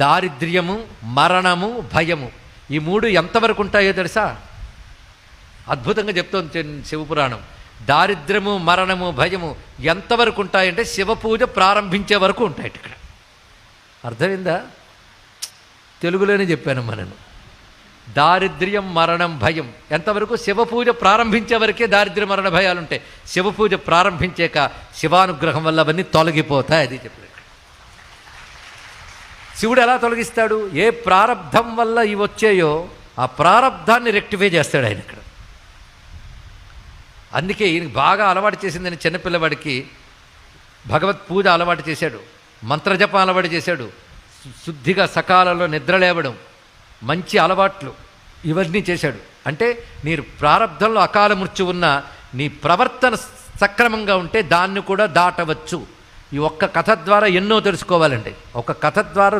దారిద్ర్యము మరణము భయము. ఈ మూడు ఎంతవరకు ఉంటాయో తెలుసా? అద్భుతంగా చెప్తోంది శివపురాణం. దారిద్ర్యము మరణము భయము ఎంతవరకు ఉంటాయంటే శివ పూజ ప్రారంభించే వరకు ఉంటాయి ఇక్కడ. అర్థమైందా? తెలుగులోనే చెప్పాను మనను దారిద్ర్యం మరణం భయం ఎంతవరకు శివ పూజ ప్రారంభించే వరకే దారిద్ర్య మరణ భయాలు ఉంటాయి శివ పూజ ప్రారంభించాక శివానుగ్రహం వల్ల అవన్నీ తొలగిపోతాయి అది చెప్పలేదు. శివుడు ఎలా తొలగిస్తాడు? ఏ ప్రారంధం వల్ల ఇవి వచ్చాయో ఆ ప్రారంధాన్ని రెక్టిఫై చేస్తాడు ఆయన ఇక్కడ. అందుకే ఈయనకి బాగా అలవాటు చేసిందని చిన్నపిల్లవాడికి భగవత్ పూజ అలవాటు చేశాడు. మంత్రజపం అలవాటు చేశాడు. శుద్ధిగా సకాలంలో నిద్ర లేవడం మంచి అలవాట్లు ఇవన్నీ చేశాడు. అంటే మీరు ప్రారంధంలో అకాల మృత్యు ఉన్న నీ ప్రవర్తన సక్రమంగా ఉంటే దాన్ని కూడా దాటవచ్చు. ఈ ఒక్క కథ ద్వారా ఎన్నో తెలుసుకోవాలండి. ఒక కథ ద్వారా